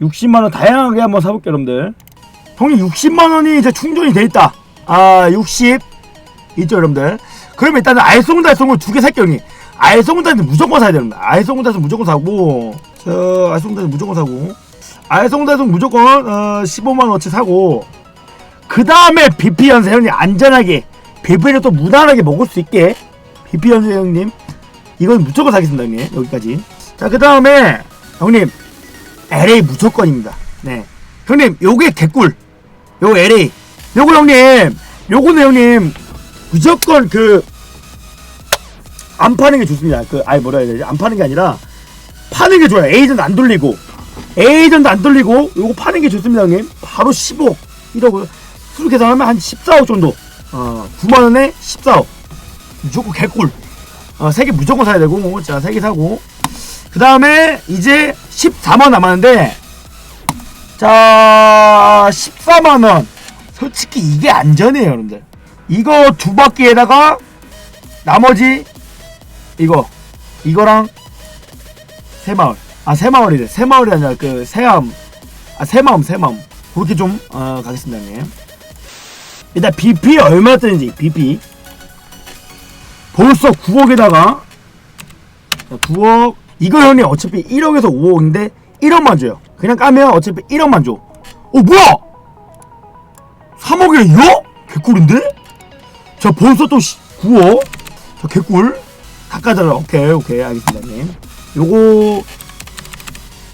60만원 다양하게 한번 사볼게요 여러분들. 형님 60만원이 이제 충전이 돼 있다. 아 60 있죠 여러분들? 그러면 일단은 알쏭달쏭을 두 개 살게요 형님. 알쏭달쏭 무조건 사야 됩니다 알쏭달쏭 무조건 사고 저 알쏭달쏭 무조건 사고. 알쏭달쏭 무조건 어, 15만원어치 사고. 그 다음에 BP 연세 형님 안전하게 BP를 또 무난하게 먹을 수 있게. BP 연세 형님 이건 무조건 사겠습니다 형님. 여기까지. 자 그 다음에 형님 LA 무조건입니다. 네. 형님 요게 개꿀. 요거 LA 요거 형님 요거는 형님 무조건 그 안 파는 게 좋습니다. 그 아니 뭐라 해야 되지? 안 파는 게 아니라 파는 게 좋아요. 에이전트 안 돌리고. 에이전트 안 돌리고 요거 파는 게 좋습니다 형님. 바로 15 이러고 수로 계산하면 한 14억 정도. 어 9만원에 14억. 무조건 개꿀. 어, 3개 무조건 사야 되고 자 3개 사고 그 다음에 이제 14만 남았는데 자 14만원. 솔직히 이게 안전해요 여러분들. 이거 두 바퀴에다가 나머지 이거 이거랑 새마을. 아 새마을이래. 새마을이 아니라 그 새암. 아 새마음 새마음. 그렇게 좀 어, 가겠습니다 형님. 일단 BP 얼마 뜨는지 BP 벌써 9억에다가 9억 이거 형님 어차피 1억에서 5억인데 1억만 줘요. 그냥 까면 어차피 1억만 줘. 어 뭐야? 3억에 2억? 개꿀인데? 자 벌써 또 9억? 자 개꿀. 다 까잖아 오케이 오케이. 알겠습니다 형님. 요거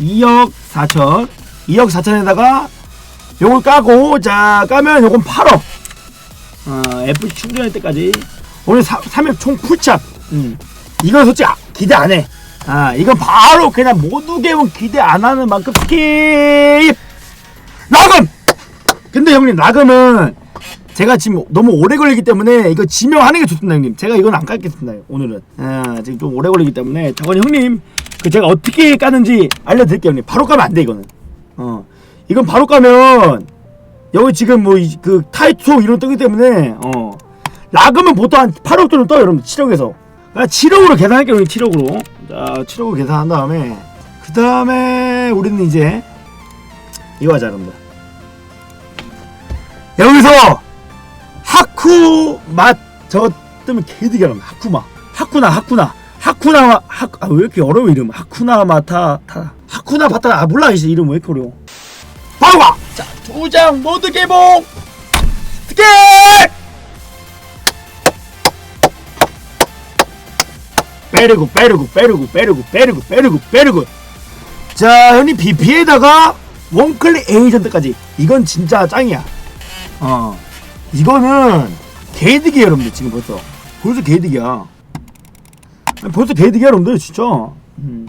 2억 4천. 2억 4천에다가 요걸 까고 자 까면 요건 8억. 어, F 충전할 때까지. 오늘 3일 총 풀착. 음. 이건 솔직히 아- 기대 안해 아 이건 바로 그냥 모두 개봉 기대 안 하는 만큼 스킵! 라금! 근데 형님 라금은 제가 지금 너무 오래 걸리기 때문에 이거 지명하는 게 좋습니다 형님. 제가 이건 안 깔겠습니다 오늘은. 아 지금 좀 오래 걸리기 때문에. 저건 형님 그 제가 어떻게 까는지 알려드릴게요 형님. 바로 까면 안 돼 이거는. 어. 이건 바로 까면 여기 지금 뭐 그 타이토 이런 거 뜨기 때문에 어. 라금은 보통 한 8억 정도 떠요 여러분 7억에서. 그냥 7억으로 계산할게요 우리 7억으로 자 7억으로 계산한 다음에 그 다음에 우리는 이제 이거 하자 여러분들 여기서 하쿠 맛 저거 뜨면 개득이 하면 하쿠마. 하쿠나 하쿠나. 하쿠나 하왜 이렇게 어려워 이름? 하쿠나 마타 타. 하쿠나 바타 아 몰라 이제 이름 왜 이렇게 어려워? 바로 가 자두 장 모두 개봉! 스케 빼르고 빼르고 빼르고 빼르고 빼르고 빼르고 빼르고. 자 형님 BP에다가 원클릭 에이전트까지. 이건 진짜 짱이야. 어. 이거는 개이득이야 여러분들 지금 벌써. 벌써 개이득이야. 벌써 개이득이야 여러분들 진짜. 음.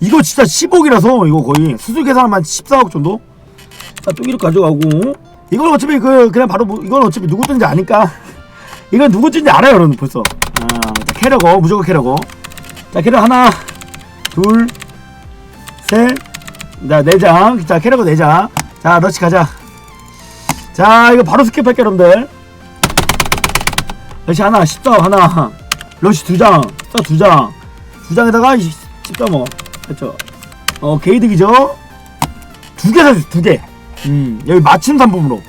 이거 진짜 10억이라서 이거 거의. 수술 계산하면 14억 정도? 자 뚜기를 가져가고. 이건 어차피 그 그냥 바로 뭐, 이건 어차피 누구 뜬지 아니까. 이건 누구 뜬지 알아요 여러분 벌써 아, 자 캐러거 무조건 캐러거. 자 캐러 하나 둘셋자 네장. 자 캐러거 네장 자 러치 가자. 자 이거 바로 스킵할게 여러분들. 러시 하나 10점 하나. 러시 두장 두장. 두 장에다가 10점 그렇죠 어 게이득이죠? 두 개 살 수 두개. 음 여기 맞춤 상품으로.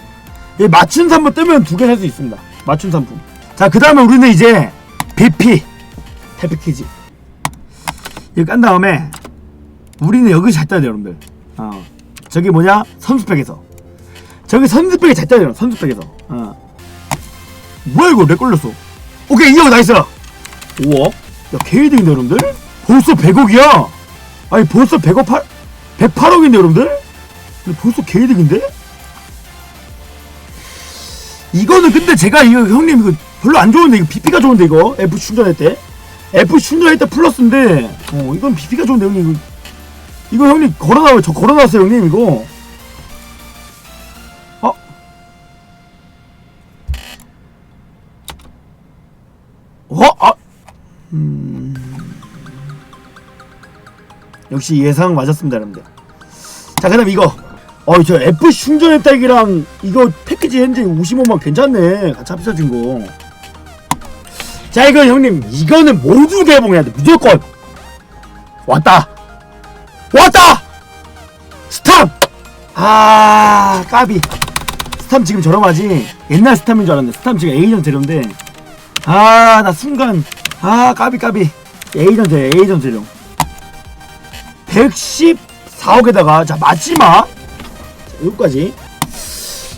여기 맞춤 상품 뜨면 두 개 살 수 있습니다. 맞춤 상품. 자 그 다음에 우리는 이제 BP 태피키지 이거 깐 다음에 우리는 여기 잘 돼요 여러분들. 어. 저기 뭐냐? 선수백에서. 저기 선수백에 잘 떠야 돼요 선수백에서. 어. 뭐야 이거? 렉 걸렸어. 오케이 2억 나이스. 5억 야 개이득인데 여러분들? 벌써 100억이야. 아니 벌써 100억 8 108억인데 여러분들? 근데 벌써 개이득인데? 이거는 근데 제가 이거 형님 이거 별로 안 좋은데 이거 BP가 좋은데 이거? F 충전할 때? F 충전할 때 플러스인데 어 이건 BP가 좋은데 형님. 이거 이거 형님 걸어놔요 저 걸어놨어요 형님 이거. 어? 어? 아! 음... 역시 예상 맞았습니다 여러분들. 자 그다음 이거. 어저 F 충전의 딸기랑 이거 패키지 현재 55만 괜찮네. 같이 합쳐진 거 자 이거 형님 이거는 모두 개봉해야 돼. 무조건. 왔다. 왔다! 아 까비. 스탐 지금 저렴하지? 옛날 스탐인 줄 알았는데 스탐 지금 A전 재료인데. 아 나 순간. 아 까비 까비. A전 재료 A전 재료. 114억에다가 자 마지막. 자, 여기까지.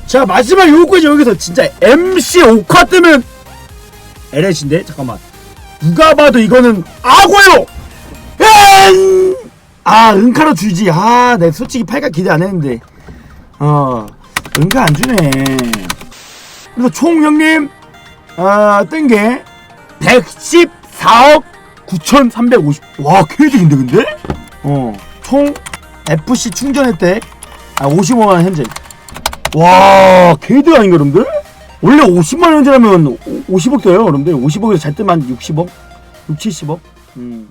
자 마지막 여기까지 여기서 진짜 MC 오카 뜨면 LH인데 잠깐만. 누가 봐도 이거는 악어요! 엔! 아 은카로 주지. 아내 솔직히 8가 기대 안 했는데. 어 은카 안 주네. 그래서 총 형님 어뜬게 114억 9,350와 개이득인데 근데? 어총 FC 충전 혜택 아 55만 원 현재. 와 개이득 아닌가 여러분들 원래 50만원 현재라면 50억 돼요 여러분들 50억에서 잘한 60억 6, 70억 음.